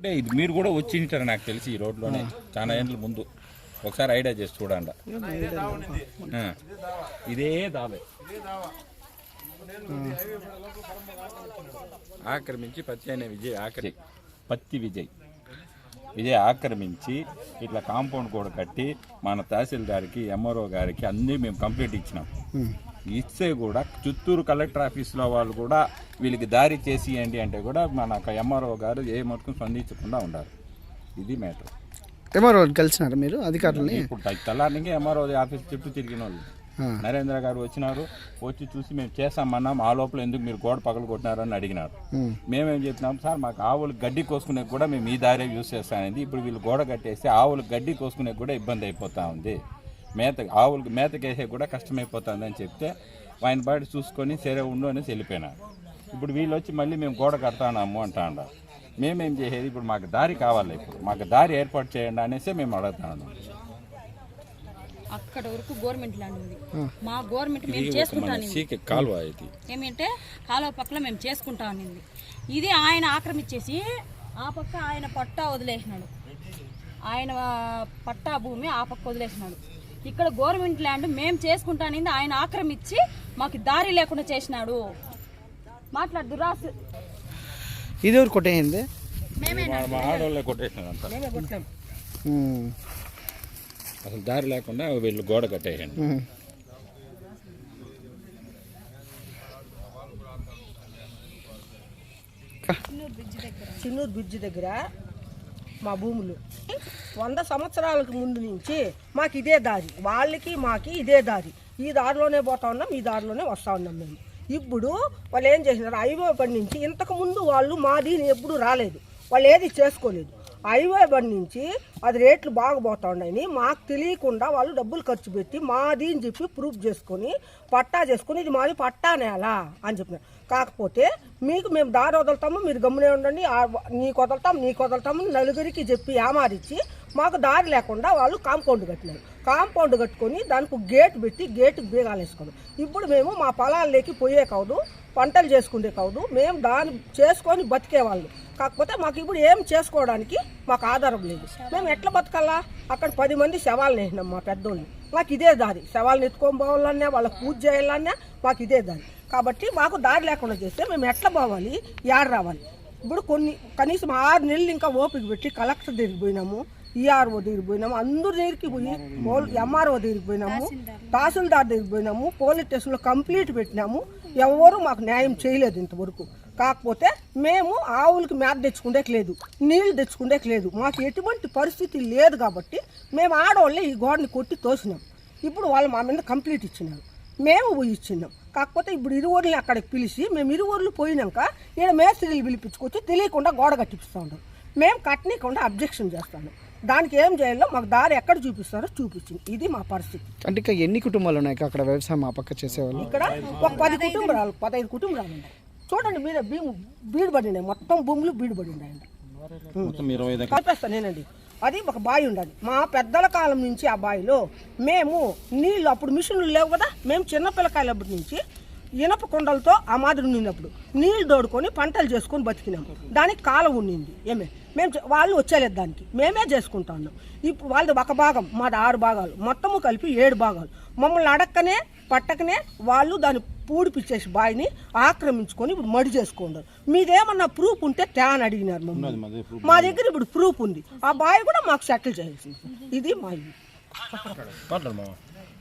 అంటే ఇది మీరు కూడా వచ్చి ఉంటారు నాకు తెలిసి ఈ రోడ్లోనే. చాలా ఏండ్ల ముందు. ఒకసారి ఐడియా చేసి చూడండి. ఇదే దావే ఆక్రమించి పత్తి అనే విజయ్ ఆక్రమి పత్తి విజయ్. విజయ్ ఆక్రమించి ఇట్లా కాంపౌండ్ కూడా కట్టి మన తహసీల్దార్కి ఎంఆర్ఓ గారికి అన్నీ మేము కంప్లీట్ ఇచ్చినాం. ఇస్తే కూడా చిత్తూరు కలెక్టర్ ఆఫీస్లో వాళ్ళు కూడా వీళ్ళకి దారి చేసియండి అంటే కూడా మన ఎంఆర్ఓ గారు ఏ మటుకు స్పందించకుండా ఉండాలి ఇది మ్యాటర్ ఎవరు కలిసినారు మీరు? అధికారులని? ఇప్పుడు తెల్లారికి ఎంఆర్ఓ ఆఫీస్ చుట్టూ తిరిగిన వాళ్ళు. నరేంద్ర గారు వచ్చినారు వచ్చి చూసి మేము చేస్తామన్నాం ఆ లోపల ఎందుకు మీరు గోడ పగలు కొట్టినారని అడిగినారు. మేమేం చెప్పినాం సార్ మాకు ఆవులు గడ్డి కోసుకునే కూడా మేము ఈ దారే యూస్ చేస్తానండి ఇప్పుడు వీళ్ళు గోడ కట్టేస్తే ఆవులు గడ్డి కోసుకునే కూడా ఇబ్బంది అయిపోతా ఉంది. మేత ఆవులకు మేతకేసే కూడా కష్టమైపోతుంది అని చెప్తే ఆయన బయట చూసుకొని సరే ఉండు అనేసి వెళ్ళిపోయినారు ఇప్పుడు వీళ్ళు వచ్చి మళ్ళీ మేము గోడ కడతానాము అంటా మేమేం చేసేది? ఇప్పుడు మాకు దారి కావాలి ఇప్పుడు. మాకు దారి ఏర్పాటు చేయండి అనేసి మేము అడుగుతా ఉన్నాం అక్కడ వరకు గవర్నమెంట్ ల్యాండ్ ఉంది. మా గవర్నమెంట్ మేము చేసుకుంటాను సీకే కాలువ ఇది. ఏమంటే కాలువ పక్కన మేము చేసుకుంటా అనింది. ఇది ఆయన ఆక్రమించేసి ఆ పక్క ఆయన పట్టా వదిలేసినాడు. ఆయన పట్టా భూమి ఆ పక్క వదిలేసినాడు. ఇక్కడ గవర్నమెంట్ ల్యాండ్ మేము చేసుకుంటా అనింది ఆయన ఆక్రమించి మాకు దారి లేకుండా చేసినాడు. మాట్లాడు రాసు. ఇది ఎవరు ఉమ్. అసలు దారి లేకుండా వీళ్ళు గోడ కట్టేయండి. చిన్నూరు బ్రిడ్జ్ దగ్గర మా భూములు. వంద సంవత్సరాలకు ముందు నుంచి మాకు ఇదే దారి. వాళ్ళకి మాకి ఇదే దారి. ఈ దారిలోనే పోతా ఉన్నాం ఈ దారిలోనే వస్తూ ఉన్నాం మేము. ఇప్పుడు వాళ్ళు ఏం చేసినారు? హైవే బండి నుంచి ఇంతకుముందు వాళ్ళు మాది ఎప్పుడు రాలేదు. వాళ్ళు ఏది చేసుకోలేదు. హైవే బండి నుంచి అది రేట్లు బాగా పోతా ఉన్నాయని మాకు తెలియకుండా వాళ్ళు డబ్బులు ఖర్చు పెట్టి మాది అని చెప్పి ప్రూఫ్ చేసుకొని పట్టా చేసుకొని ఇది మాది పట్టా నేల అని చెప్పినారు. కాకపోతే మీకు మేము దారి వదులుతాము మీరు గమ్మునే ఉండండి నీకు వదులుతాము నీకు వదులుతాము నలుగురికి చెప్పి ఏమారిచ్చి మాకు దారి లేకుండా వాళ్ళు కాంపౌండ్ కట్టినారు. కాంపౌండ్ కట్టుకొని దానికి గేట్ పెట్టి గేటుకు బీగాలు వేసుకున్నాం ఇప్పుడు మేము మా పొలాల్లోకి పోయే కాదు పంటలు చేసుకునే కాదు మేము దాన్ని చేసుకొని బతికేవాళ్ళు. కాకపోతే మాకు ఇప్పుడు ఏం చేసుకోవడానికి మాకు ఆధారం లేదు. మేము ఎట్లా బతకాలా? అక్కడ పది మంది శవాలు వేసినాం మా పెద్దోళ్ళు. మాకు ఇదే దారి. శవాలను ఎత్తుకొని పోవాలన్నా వాళ్ళకి పూజ చేయాలన్నా మాకు ఇదే దారి. కాబట్టి మాకు దారి లేకుండా చేస్తే మేము ఎట్లా పోవాలి? యాడ రావాలి? ఇప్పుడు కొన్ని కనీసం ఆరు నెలలు ఇంకా ఓపిక పెట్టి కలెక్టర్ దగ్గరికి పోయినాము. ఈఆర్ఓ దగ్గరికి పోయినాము. అందరి దగ్గరికి పోయి ఎంఆర్ఓ దగ్గరికి పోయినాము. తహసీల్దార్ దగ్గరికి పోయినాము. పోలీస్ స్టేషన్లో కంప్లీట్ పెట్టినాము. ఎవరు మాకు న్యాయం చేయలేదు ఇంతవరకు. కాకపోతే మేము ఆవులకి మేత తెచ్చుకుండేకి లేదు నీళ్ళు తెచ్చుకుండేకి లేదు మాకు ఎటువంటి పరిస్థితి లేదు కాబట్టి మేము ఆడవాళ్ళే ఈ గోడని కొట్టి తోసినాం. ఇప్పుడు వాళ్ళు మా మీద కంప్లీట్ ఇచ్చినారు. మేము పోయి ఇచ్చినాం. కాకపోతే ఇప్పుడు ఇరువురిని అక్కడికి పిలిచి మేము ఇరువురులు పోయినాక ఈడ మేస్త్రీలు పిలిపించుకొచ్చి తెలియకుండా గోడ కట్టిపిస్తూ ఉంటాం మేము కట్టనీయకుండా అబ్జెక్షన్ చేస్తాను దానికి ఏం చేయాలో మాకు దారి ఎక్కడ చూపిస్తారో చూపించింది. ఇది మా పరిస్థితి. అంటే ఇంకా ఎన్ని కుటుంబాలు ఉన్నాయి? అక్కడ వ్యవసాయం ఆ పక్క చేసేవాళ్ళు. ఇక్కడ ఒక పది కుటుంబాలు పదహైదు కుటుంబాలు ఉన్నాయి. చూడండి మీరే భీము బీడు పడినాయి మొత్తం భూములు బీడు పడి ఉన్నాయండి కలిపేస్తాను నేనండి. అది ఒక బావి ఉండాలి. మా పెద్దల కాలం నుంచి ఆ బావిలో మేము నీళ్ళు అప్పుడు మిషన్లు లేవు కదా మేము చిన్న పిల్లకాయలప్పటి నుంచి ఇనప కుండలతో ఆ మాదిరి ఉండినప్పుడు నీళ్ళు దోడుకొని పంటలు చేసుకొని బతికినాము దానికి కాలం ఉండింది. ఏమే? మేము వాళ్ళు వచ్చేలేదు దానికి. మేమే చేసుకుంటా ఉన్నాం ఇప్పుడు వాళ్ళది ఒక భాగం మాది ఆరు భాగాలు. మొత్తము కలిపి ఏడు భాగాలు. మమ్మల్ని అడక్కనే పట్టకనే వాళ్ళు దాన్ని పూడిపిచ్చేసి బావిని ఆక్రమించుకొని ఇప్పుడు మడి చేసుకుంటారు మీదేమన్నా ప్రూఫ్ ఉంటే తేని అడిగినారు మమ్మల్ని. మా దగ్గర ఇప్పుడు ప్రూఫ్ ఉంది. ఆ బావి కూడా మాకు సెటిల్ చేయాల్సింది. ఇది మా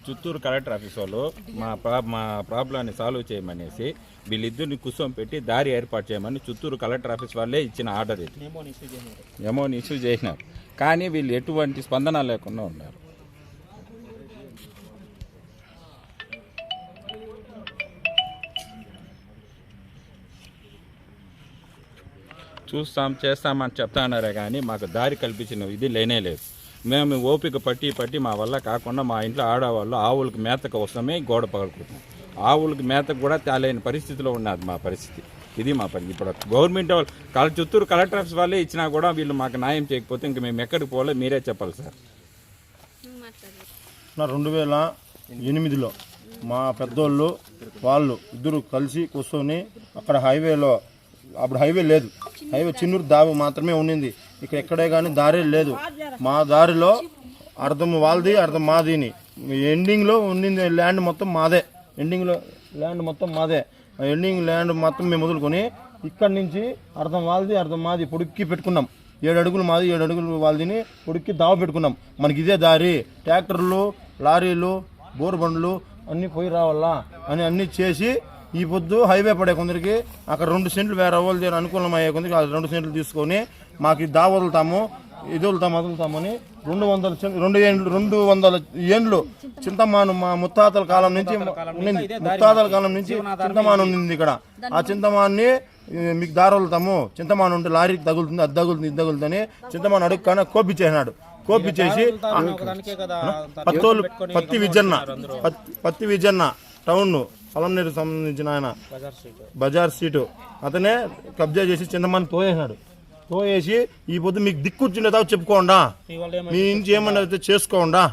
చిత్తూరు కలెక్టర్ ఆఫీస్ వాళ్ళు మా ప్రా మా ప్రాబ్లాన్ని సాల్వ్ చేయమనేసి వీళ్ళిద్దరిని కుసం పెట్టి దారి ఏర్పాటు చేయమని చిత్తూరు కలెక్టర్ ఆఫీస్ వాళ్ళే ఇచ్చిన ఆర్డర్ ఇది. ఎమోని ఇష్యూ చేసినారు. కానీ వీళ్ళు ఎటువంటి స్పందన లేకుండా ఉన్నారు. చూస్తాం చేస్తామని చెప్తా అన్నారే కానీ మాకు దారి కల్పించిన ఇది లేనే లేదు. మేము ఓపిక పట్టి పట్టి మా వల్ల కాకుండా మా ఇంట్లో ఆడవాళ్ళు ఆవులకు మేతకు కోసమే గోడ పగలుకుంటున్నాం ఆవులకి మేతకు కూడా తేలేని పరిస్థితిలో ఉన్నది మా పరిస్థితి. ఇది మా పని ఇప్పుడు గవర్నమెంట్ వాళ్ళు కల చిత్తూరు కలెక్టర్ ఆఫీస్ వాళ్ళే ఇచ్చినా కూడా వీళ్ళు మాకు న్యాయం చేయకపోతే ఇంక మేము ఎక్కడికి పోలే మీరే చెప్పాలి సార్. రెండు వేల ఎనిమిదిలో మా పెద్దోళ్ళు వాళ్ళు ఇద్దరు కలిసి కూర్చొని అక్కడ హైవేలో అప్పుడు హైవే లేదు. హైవే చిన్నూరు దావి మాత్రమే ఉండింది ఇక్కడ ఎక్కడే కానీ దారి లేదు. మా దారిలో అర్థం వాళ్ళది అర్థం మాదిని. ఎండింగ్లో ఉండింది ల్యాండ్ మొత్తం మాదే. ఎండింగ్లో ల్యాండ్ మొత్తం మాదే. ఎండింగ్ ల్యాండ్ మొత్తం మేము వదులుకొని ఇక్కడి నుంచి అర్థం వాళ్ళది అర్థం మాది పొడుక్కి పెట్టుకున్నాం. ఏడు అడుగులు మాది ఏడు అడుగులు వాళ్ళదిని పొడుక్కి దావ పెట్టుకున్నాం. మనకి ఇదే దారి. ట్రాక్టర్లు లారీలు బోర్ బండ్లు అన్నీ పోయి రావాలా అని అన్నీ చేసి ఈ పొద్దు హైవే పడే కొందరికి అక్కడ రెండు సెంట్లు వేరే వాళ్ళు దగ్గర అనుకూలం అయ్యే కొందరికి ఆ రెండు సెంట్లు తీసుకొని మాకు దా వదులుతాము ఇది వదులుతాము వదులుతామని రెండు వందల రెండు ఏండ్లు రెండు వందల ఏండ్లు చింతమాను మా ముత్తాతల కాలం నుంచి ఉండింది. ముత్తాతల కాలం నుంచి చింతమాను ఉండింది ఇక్కడ. ఆ చింతమాన్ని మీకు దారి వదులుతాము చింతమాను ఉంటే లారీకి తగులుతుంది అది తగులుతుంది ఇది తగులుతుంది చింతమాను అడుగు కానీ కోపించేసినాడు కోపించేసి పత్తోలు పత్తి విజన్న పత్తి- పత్తి విజన్న టౌన్ పొలంనేరు సంబంధించిన ఆయన. బజార్ సీటు. అతనే కబ్జా చేసి చింతమాని తోయేసినాడు తోయేసి ఈ పొద్దు మీకు దిక్కుచ్చిండే దాకా చెప్పుకోండా. మీ నుంచి ఏమన్నా అయితే చేసుకోండా.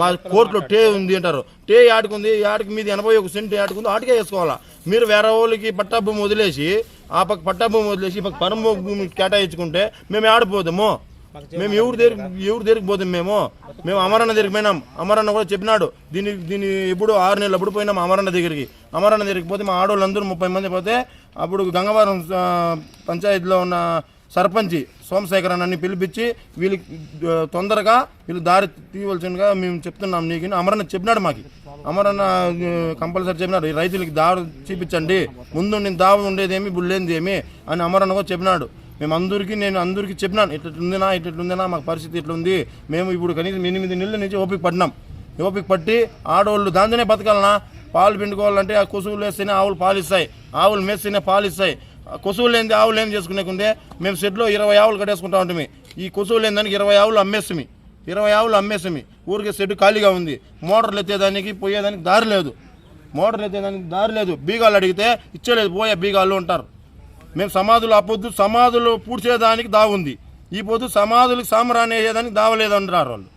మా కోర్టులో టే ఉంది అంటారు. టే ఆడుకుంది ఆడికి మీది ఎనభై ఒక సెంట్ ఆడుకుంది ఆటికే వేసుకోవాలా. మీరు వేరే వాళ్ళకి పట్టా భూమి వదిలేసి ఆ పక్క పట్టా భూమి వదిలేసి ఈ పక్క పరం భూమి కేటాయించుకుంటే మేము ఆడిపోదాము. మేము ఎవరి దగ్గర ఎవరి దగ్గరికి పోతాం మేము? మేము అమరన్న దగ్గరికి పోయినాం. అమరన్న కూడా చెప్పినాడు. దీని దీని ఎప్పుడు ఆరు నెలలు అప్పుడు పోయినాం అమరన్న దగ్గరికి. అమరన్న దగ్గరికి పోతే మా ఆడవాళ్ళందరూ ముప్పై మంది పోతే అప్పుడు గంగవరం పంచాయతీలో ఉన్న సర్పంచి సోమశేఖర్ అన్నని పిలిపించి వీళ్ళకి తొందరగా వీళ్ళు దారి తీయవలసిందిగా మేము చెప్తున్నాం నీకు అమరన్న చెప్పినాడు మాకి. అమరన్న కంపల్సరీ చెప్పినాడు. ఈ రైతులకి దారి చూపించండి. ముందు నేను దావ ఉండేదేమి ఏమి అని అమరన్న కూడా చెప్పినాడు. మేము అందరికీ నేను అందరికీ చెప్పినాను ఇట్లుందినా ఇట్లుందినా మాకు పరిస్థితి ఇట్లుంది. మేము ఇప్పుడు కనీసం ఎనిమిది నెలల నుంచి ఓపిక పడినాం ఓపిక పట్టి ఆడవాళ్ళు దాంతోనే బతకాలనా? పాలు పిండుకోవాలంటే ఆ కొసువులు వేస్తేనే ఆవులు పాలిస్తాయి. ఆవులు మేస్తేనే పాలిస్తాయి. ఆ కొసువులు ఏంది? ఆవులు ఏం చేసుకునేకుంటే మేము షెడ్లో ఇరవై ఆవులు కట్టేసుకుంటా ఉంటాము. ఈ కొసువులు ఏందానికి ఇరవై ఆవులు అమ్మేస్తాము ఇరవై ఆవులు అమ్మేస్తామి ఊరికే షెడ్ ఖాళీగా ఉంది. మోటార్లు ఎత్తేదానికి పోయేదానికి దారి లేదు. మోటార్లు ఎత్తేదానికి దారి లేదు. బీగాలు అడిగితే ఇచ్చేలేదు పోయే బీగాళ్ళు ఉంటారు. మేము సమాధులు ఆ పొద్దు సమాధులు పూడ్చేదానికి దావుంది ఈ పొద్దు సమాధులకు సామరాన్ని వేసేదానికి దావలేదంటారు వాళ్ళు.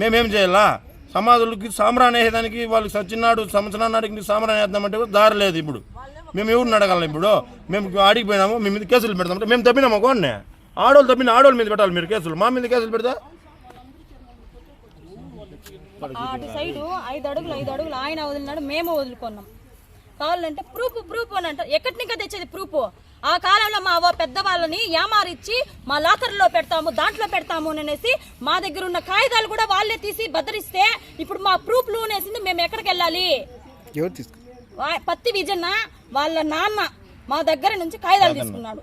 మేమేం చేయాలా? సమాధులకి సామరాన్ని వేసేదానికి వాళ్ళు సచ్చినాడు సంవత్సరం నాటికి నీకు సాంబ్రాన్ని వేద్దామంటే దారి లేదు ఇప్పుడు. మేము ఎవరిని అడగాలి ఇప్పుడు? మేము ఆడికి పోయినాము మీ మీద కేసులు పెడతామంటే మేము తప్పినాము కొన్ని ఆడోళ్ళు తప్పిన ఆడోళ్ళ మీద పెట్టాలి మీరు కేసులు. మా మీద కేసులు పెడతా? అటు సైడు ఐదు అడుగులు ఐదు అడుగులు ఆయన వదిలినాడు మేము వదులుకున్నాం. కావాలంటే ప్రూఫ్ ప్రూఫ్ అని అంటారు. ఎక్కడి నుంచి తెచ్చేది ప్రూఫ్ ఆ కాలంలో మా పెద్దవాళ్ళని యామారిచ్చి మా లాకర్లో పెడతాము దాంట్లో పెడతాము అని అనేసి మా దగ్గర ఉన్న కాగితాలు కూడా వాళ్ళే తీసి భద్రిస్తే ఇప్పుడు మా ప్రూఫ్లు అనేసింది మేము ఎక్కడికి వెళ్ళాలి? ఎవరు తీసుకు? వా- పత్తి విజన్న వాళ్ళ నాన్న మా దగ్గర నుంచి కాగితాలు తీసుకున్నాడు.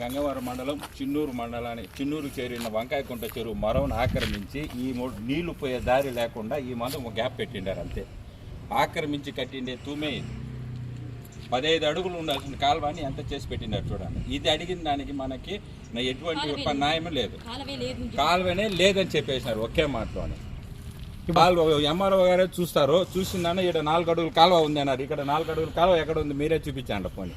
గంగవరం మండలం చిన్నూరు మండలాన్ని చిన్నూరు చేరిన వంకాయకుంట చెరువు మరవను ఆక్రమించి ఈ మూడు నీళ్ళు పోయే దారి లేకుండా ఈ మందం ఒక గ్యాప్ పెట్టిండారు అంతే. ఆక్రమించి కట్టిండే తూమే పదహైదు అడుగులు ఉండాల్సిన కాలువని ఎంత చేసి పెట్టినారు చూడండి. ఇది అడిగిన దానికి మనకి నా ఎటువంటి న్యాయం లేదు. కాలవే లేదు కాలువనే లేదని చెప్పేసినారు ఒకే మాటలోనే. కాలువ ఎంఆర్ఓ గారే చూస్తారు చూసిందన్న ఇక్కడ నాలుగు అడుగులు కాలువ ఉంది అన్నారు. ఇక్కడ నాలుగు అడుగులు కాలువ ఎక్కడ ఉంది మీరే చూపించండి పోనీ.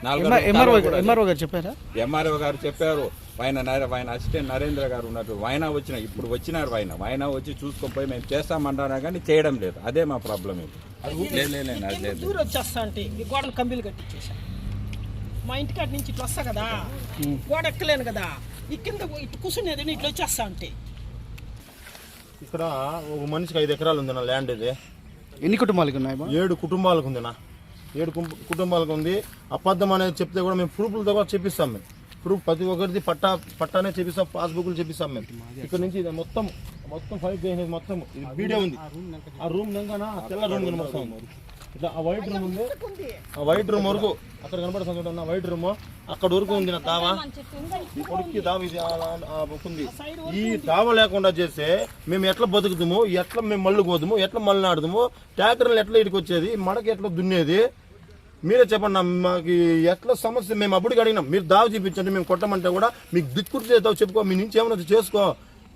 ఎంఆర్ఓ కాలువ కూడా ఎంఆర్ఓ గారు చెప్పారా? ఎంఆర్ఓ గారు చెప్పారు ఆయన నరే- ఆయన అసిస్టెంట్ నరేంద్ర గారు ఉన్నారు ఆయన వచ్చిన ఇప్పుడు వచ్చినారు ఆయన ఆయన వచ్చి చూసుకొని పోయి మేము చేస్తామంటారా కానీ చేయడం లేదు. అదే మా ప్రాబ్లం ఇది. లేదు లేదు, లేదు అది లేదు. దూరం వచ్చేస్తా అంటే గోడలు కంబీలు మా ఇంటికాడ నుంచి ఇట్లా వస్తా కదా గోడ ఎక్కలేను కదా ఈ కింద ఇటు కూర్చునేది ఇట్లా వచ్చేస్తా అంటే. ఇక్కడ ఒక మనిషికి ఐదు ఎకరాలు ఉంది నా ల్యాండ్ ఇది. ఎన్ని కుటుంబాలకు ఉన్నాయి బా? ఏడు కుటుంబాలకు ఉంది నా. ఏడు కుంప- కుటుంబాలకు ఉంది. అబద్ధం అనేది చెప్తే కూడా మేము ప్రూఫ్లతో కూడా చెప్పిస్తాం మేము. ప్రూఫ్ ప్రతి ఒక్కరిది పట్టా పట్టానే చెప్పిస్తాం పాస్బుక్లు చెప్పిస్తాం మేము. ఇక్కడ నుంచి ఇది మొత్తం మొత్తం ఫైట్ చేసేది మొత్తం ఇది వీడియో ఉంది. ఆ రూమ్ నింగానా ఆ తెల్ల రూమ్ కనబడుతుంది. ఇట్లా ఆ వైట్ రూమ్ ఉంది. ఆ వైట్ రూమ్ వరకు అక్కడ కనబడుతుంది చూడండి ఆ వైట్ రూమ్. అక్కడ వరకు ఉంది నా తావా ఈ కొడుక్కి దావ ఇది ఉంది. ఈ దావ లేకుండా చేస్తే మేము ఎట్లా బతుకుతాము? ఎట్లా మేము మళ్ళీ పోదాము ఎట్లా మళ్ళీ ఆడదాము ట్రాక్టర్లు ఎట్లా ఇటుకు వచ్చేది మడక ఎట్లా దున్నేది? మీరే చెప్పండి మాకు ఎట్లా సమస్య? మేము అప్పటికి అడిగినాం. మీరు దావ చూపించండి మేము కొట్టమంటే కూడా మీకు దిక్కుడు చేద్దాం చెప్పుకో. మీ నుంచి ఏమన్నా చేసుకో.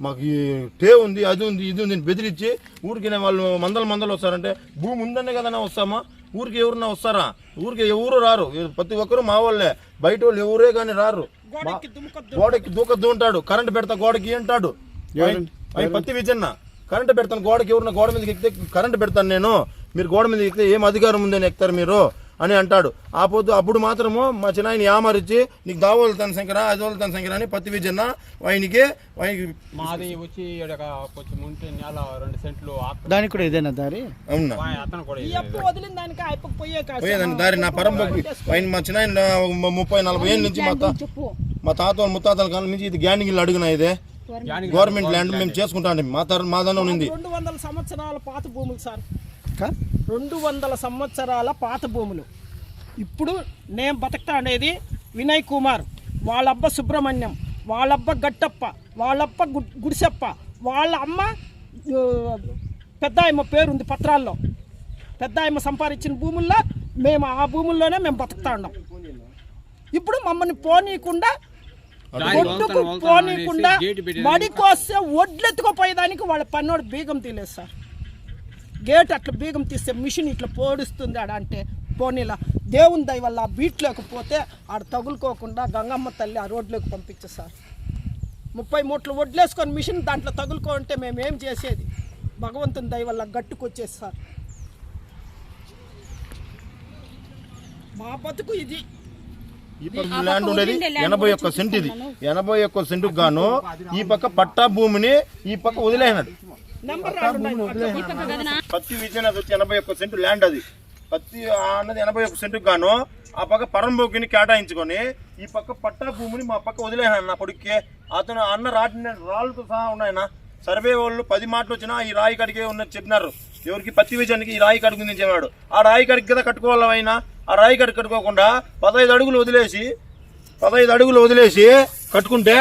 మాకు ఈ టే ఉంది అది ఉంది ఇది ఉంది బెదిరించి ఊరికి వాళ్ళు మందలు మందలు వస్తారంటే భూమి ఉందనే కదన్నా వస్తామా? ఊరికి ఎవరన్నా వస్తారా? ఊరికి ఎవరు రారు. ప్రతి ఒక్కరు మా వాళ్ళే. బయట వాళ్ళు ఎవరే కానీ రారు. గోడకి దూకద్దు ఉంటాడు కరెంట్ పెడతా గోడకి అంటాడు. పత్తి విజన్న. కరెంట్ పెడతాను గోడకి ఎవరన్నా గోడ మీదకి ఎక్కితే కరెంట్ పెడతాను నేను. మీరు గోడ మీద ఎక్కితే ఏం అధికారం ఉందని ఎక్కుతారు మీరు? అని అంటాడు. ఆ పొద్దు అప్పుడు మాత్రము మా చిన్నాయన యామరిచ్చి నీకు దావోలుతాను శంకర అది వదులుతాను శంకర అని పత్తి విజన్న ఆయనకి మాది వచ్చి కొంచెం ఉంటే నెల రెండు సెంట్లు దానికి కూడా ఇదేనా దారి? అవునా? అతను కూడా వదిలిన దానికి? పోయేదాన్ని దారి నా పరంపకి ఆయన మా చిన్న ముప్పై నలభై ఏళ్ళ నుంచి మా మా తాత ముత్తాతల కాలం నుంచి ఇది గ్యాండింగ్ అడుగునా ఇదే? గవర్నమెంట్ ల్యాండ్ మేము చేసుకుంటాం మా తర మా దాని ఉంది. రెండు వందల సంవత్సరాల పాత భూములు సార్. రెండు వందల సంవత్సరాల పాత భూములు. ఇప్పుడు నేను బతకతా అనేది వినయ్ కుమార్ వాళ్ళబ్బ సుబ్రహ్మణ్యం వాళ్ళబ్బ గట్టప్ప వాళ్ళప్ప గుడిసెప్ప వాళ్ళ అమ్మ ఆ, పెద్ద ఆయమ్మ పేరుంది పత్రాల్లో. పెద్ద ఆయమ్మ సంపాదించిన భూముల్లో మేము ఆ భూముల్లోనే మేము బతుకుతా ఉన్నాం. ఇప్పుడు మమ్మల్ని పోనీయకుండా ఒడ్డుకు పోనీయకుండా మడికొస్తే ఒడ్లెత్తుకుపోయేదానికి వాళ్ళ పన్నోడు బీగం తీలేదు సార్. గేట్ అట్లా బీగం తీస్తే మిషన్ ఇట్లా పోడుస్తుంది ఆడ అంటే పోనీలా దేవుని దయ వల్ల ఆ బీట్లోకి పోతే ఆడ తగులుకోకుండా గంగమ్మ తల్లి ఆ రోడ్లోకి పంపించే సార్. ముప్పై మూట్లు వడ్లేసుకొని మిషన్ దాంట్లో తగులుకుంటే మేమేం చేసేది? భగవంతుని దయ వల్ల గట్టుకొచ్చేది సార్. మా బతుకు ఇది. ల్యాండ్ ఉండేది ఎనభై ఒక్క సెంట్ ఇది. ఎనభై ఒక్క సెంటుకు గాను ఈ పక్క పట్టా భూమిని ఈ పక్క వదిలేసినాడు. పత్తి విజయనగర్ వచ్చి ఎనభై ఒక్క సెంటు ల్యాండ్ అది. పత్తి అన్నది ఎనభై ఒక్క సెంటుకు గాను ఆ పక్క పరంబోకిని కేటాయించుకొని ఈ పక్క పట్టా భూమిని మా పక్క వదిలేసాను నా కొడుక్కి. అతను అన్న రాటిన రాళ్ళతో సహా ఉన్నాయన సర్వే వాళ్ళు పది మాటలు వచ్చినా ఈ రాయి కాడికే ఉన్నది చెప్పినారు. ఎవరికి పత్తి విజయానికి ఈ రాయి కాడికి ఉంది చెప్పాడు. ఆ రాయి కాడికి కదా కట్టుకోవాలి అయినా ఆ రాయి కాడికి కట్టుకోకుండా పదహైదు అడుగులు వదిలేసి పదహైదు అడుగులు వదిలేసి కట్టుకుంటే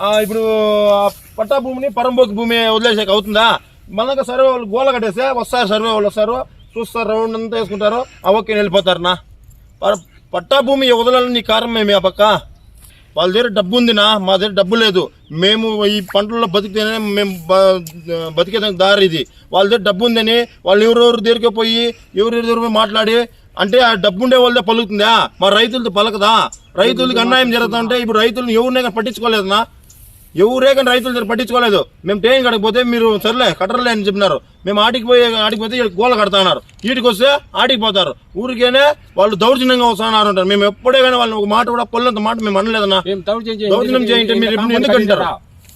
ఆ, ఇప్పుడు ఆ పట్టా భూమిని పరంబోకి భూమి వదిలేసాక అవుతుందా? మళ్ళీ సర్వే వాళ్ళు గోల కట్టేస్తే వస్తారు సర్వే వాళ్ళు వస్తారు. చూస్తారు రౌండ్ అంతా వేసుకుంటారు. ఆ ఓకే వెళ్ళిపోతారు నా పట్టా భూమి వదలాలని కారణం ఏమి ఆ పక్క? వాళ్ళ దగ్గర డబ్బు ఉందినా? మా దగ్గర డబ్బు లేదు. మేము ఈ పంటల్లో బతికితేనే మేము బతికే దారి ఇది. వాళ్ళ దగ్గర డబ్బు ఉందని వాళ్ళు ఎవరెవరు దగ్గరికి పోయి ఎవరెవరి దగ్గర పోయి మాట్లాడి అంటే ఆ డబ్బు ఉండే వాళ్ళదే పలుకుతుందా? మా రైతులతో పలకదా? రైతులకి అన్యాయం జరుగుతుంటే ఇప్పుడు రైతులను ఎవరినైనా పట్టించుకోలేదన్నా? ఎవరే కానీ రైతుల పట్టించుకోలేదు. మేము ట్రైన్ కడకపోతే మీరు సర్లే కట్టరలే అని చెప్పినారు. మేము ఆటికి పోయి ఆటికి పోతే గోల కడతాన్నారు ఈటికి వస్తే ఆటికి పోతారు. ఊరికేనే వాళ్ళు దౌర్జన్యంగా వస్తున్నారు అంటారు. మేము ఎప్పుడే కానీ వాళ్ళు ఒక మాట కూడా పొల్లంత మాట మేము అనలేదన్నా. దౌర్జన్యం చేయం. దౌర్జన్యం చేయండి. మీరు ఎందుకు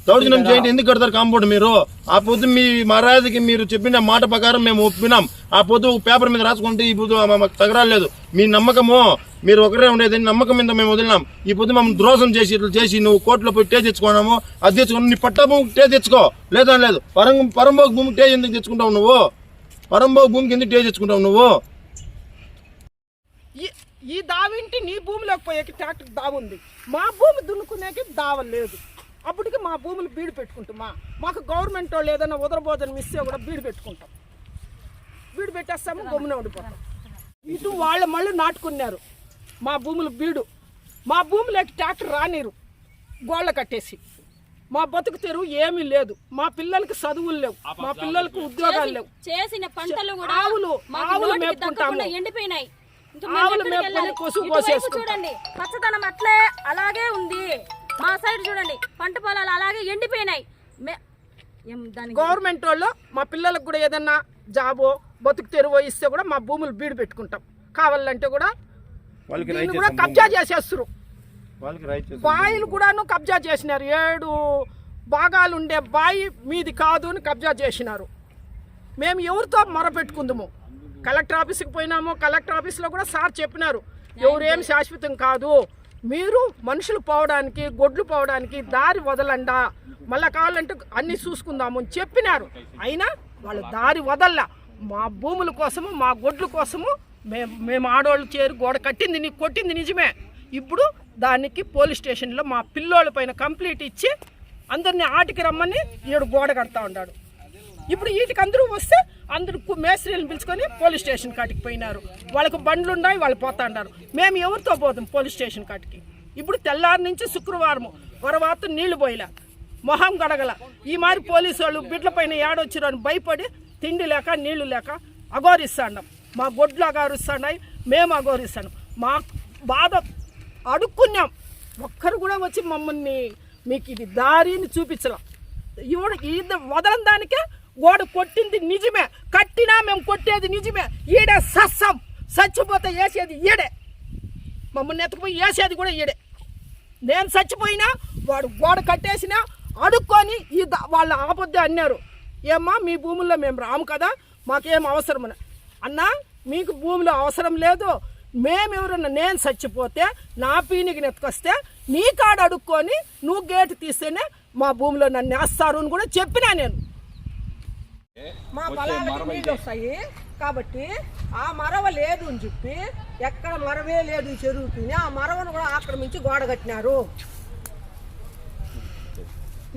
దౌర్జన్యం చేయండి. ఎందుకు కడతారు కాంపౌండ్ మీరు? ఆ పొద్దు మీ మర్యాదకి మీరు చెప్పిన మాట ప్రకారం మేము ఒప్పినాం. ఆ పొద్దు పేపర్ మీద రాసుకుంటే ఈ పొద్దు మాకు తగరాలు లేదు. మీ నమ్మకము మీరు ఒకరే ఉండేది నమ్మకం మీద మేము వదిలినాం. ఈ పొద్దు మమ్మల్ని ద్రోహం చేసి ఇట్లా చేసి నువ్వు కోర్టులో పోయి టే తెచ్చుకున్నాము. అది తెచ్చుకున్నావు. నీ పట్టా భూమికి టే తెచ్చుకో. లేదా లేదు. పరం పరంభోగ భూమికి టే ఎందుకు తెచ్చుకుంటావు నువ్వు? పరంభోగ భూమికి ఎందుకు టే తెచ్చుకుంటావు నువ్వు? ఈ ఈ దావింటి నీ భూమిలోకి పోయేకి ట్రాక్టర్ దావ ఉంది మా భూమి దున్నుకునేకి దావ లేదు అప్పటికి మా భూములు బీడు పెట్టుకుంటామా? మాకు గవర్నమెంట్ వాళ్ళు ఏదైనా ఉదరబోధన ఇస్తే కూడా బీడు పెట్టుకుంటాం. బీడు పెట్టేస్తాము గమ్మున ఉండిపోతాం. ఇటు వాళ్ళ మళ్ళీ నాటుకున్నారు. మా భూములు బీడు. మా భూములోకి ట్రాక్టర్ రానిరు. గోళ్ళ కట్టేసి. మా బతుకు తెరువు ఏమీ లేదు. మా పిల్లలకి చదువులు లేవు. మా పిల్లలకు ఉద్యోగాలు లేవు. చేసిన పంటలు కూడా ఆవులు మాకు ఆవులు మేపుకుంటాము. ఎండిపోయినాయి. ఆవులు మేపుకొని? కొసుగు. చూడండి. పచ్చదనం అట్లే అలాగే ఉంది. మా సైడ్ చూడండి పంట పొలాలు అలాగే ఎండిపోయినాయి. గవర్నమెంట్ వాళ్ళు మా పిల్లలకు కూడా ఏదన్నా జాబో బతుకు తెరువో ఇస్తే కూడా మా భూములు బీడు పెట్టుకుంటాం. కావాలంటే కూడా కూడా కబ్జా చేసేస్తారు బాయిలు కూడాను కబ్జా చేసినారు. ఏడు భాగాలు ఉండే బాయి మీది కాదు అని కబ్జా చేసినారు. మేము ఎవరితో మొరపెట్టుకుందాము? కలెక్టర్ ఆఫీస్కి పోయినాము. కలెక్టర్ ఆఫీస్లో కూడా సార్ చెప్పినారు. ఎవరేం శాశ్వతం కాదు. మీరు మనుషులు పోవడానికి గొడ్లు పోవడానికి దారి వదలండా. మళ్ళా కావాలంటే అన్ని చూసుకుందాము అని చెప్పినారు. అయినా వాళ్ళు దారి వదల్లా. మా భూముల కోసము మా గొడ్ల కోసము మేము మేము ఆడవాళ్ళు చేరి గోడ కట్టింది నీకు కొట్టింది నిజమే. ఇప్పుడు దానికి పోలీస్ స్టేషన్లో మా పిల్లోళ్ళ పైన కంప్లీట్ ఇచ్చి అందరిని ఆటికి రమ్మని ఈడు గోడ కడతా ఉన్నాడు ఇప్పుడు వీటికి అందరూ వస్తే అందరూ మేస్త్రీలను పిలుచుకొని పోలీస్ స్టేషన్ కాటికి పోయినారు. వాళ్ళకు బండ్లు ఉన్నాయి వాళ్ళు పోతా మేము ఎవరితో పోతాం పోలీస్ స్టేషన్ కాటికి? ఇప్పుడు తెల్లారి నుంచి శుక్రవారం వరవాత నీళ్ళు పోయిలా. మొహం గడగల. ఈ మారి పోలీసు వాళ్ళు బిడ్ల పైన ఏడొచ్చిరు అని భయపడి తిండి లేక నీళ్ళు లేక అఘోరిస్తాండం. మా గొడ్లు అఘోరిస్తున్నాయి మేము అఘోరిస్తాం మా బాధ అడుక్కున్నాం. ఒక్కరు కూడా వచ్చి మమ్మల్ని మీకు ఇది దారిని చూపించలేం. ఇవ్వడం ఇది వదలం దానికే గోడ కొట్టింది నిజమే. కట్టినా మేము కొట్టేది నిజమే. ఈడే సస్సం. చచ్చిపోతే వేసేది ఈడే. మమ్మల్ని ఎత్తుకుపోయి వేసేది కూడా ఈడే. నేను చచ్చిపోయినా వాడు గోడ కట్టేసినా అడుక్కొని ఈ ద- వాళ్ళ ఆపొద్దే అన్నారు. ఏమ్మా మీ భూముల్లో మేము రాము కదా మాకేం అవసరం అన్నా మీకు భూమిలో అవసరం లేదు. మేమెవరన్నా నేను చచ్చిపోతే నా పీనికి నెత్తుకొస్తే నీ కాడ అడుక్కొని నువ్వు గేటు తీస్తేనే మా భూమిలో నన్ను వేస్తారు అని కూడా చెప్పినా నేను. మా పొలాలకు నీళ్ళు వస్తాయి. కాబట్టి ఆ మరవ లేదు అని చెప్పి ఎక్కడ మరవే లేదు ఈ చెరువుకి ఆ మరవను కూడా ఆక్రమించి గోడ కట్టినారు.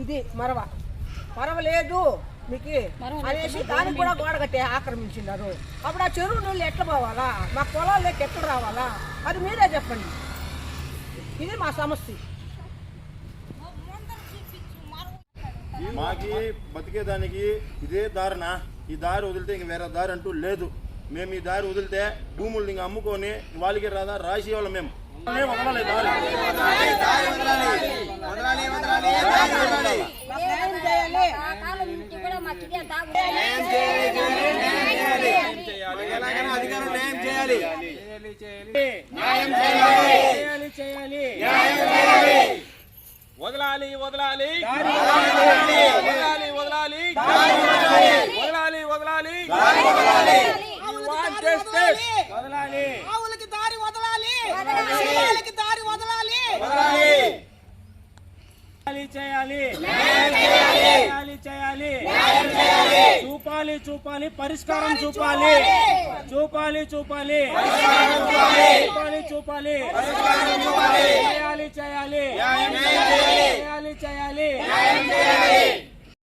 ఇది మరవ. మరవ లేదు మీకు అనేసి దానికి కూడా గోడ కట్టి ఆక్రమించినారు. అప్పుడు ఆ చెరువు నీళ్ళు ఎట్లా పోవాలా? మా పొలాల్లోకి ఎట్లా రావాలా? అది మీరే చెప్పండి. ఇది మా సమస్య. మాకి బతికేదానికి ఇదే దారిన. ఈ దారి వదిలితే ఇంక వేరే దారి అంటూ లేదు. మేము ఈ దారి వదిలితే భూములు ఇంక అమ్ముకొని వాళ్ళకి రాదా? రాసి వాళ్ళం మేము. మేము వదలాలి దారి. ఏం చేయాలి. చేయాలి. చేయాలి. వదలాలి వదలాలి. వదలాలి. వదలాలి వదలాలి. వదలాలి. వదలాలి ఆవులకి దారి వదలాలి. ఆవులకి దారి వదలాలి. చేయాలి. చేయాలి. చేయాలి. చూపాలి చూపాలి పరిష్కారం చూపాలి చూపాలి. చూపాలి. చూపాలి చూపాలి. చేయాలి చేయాలి. చేయాలి. చేయాలి.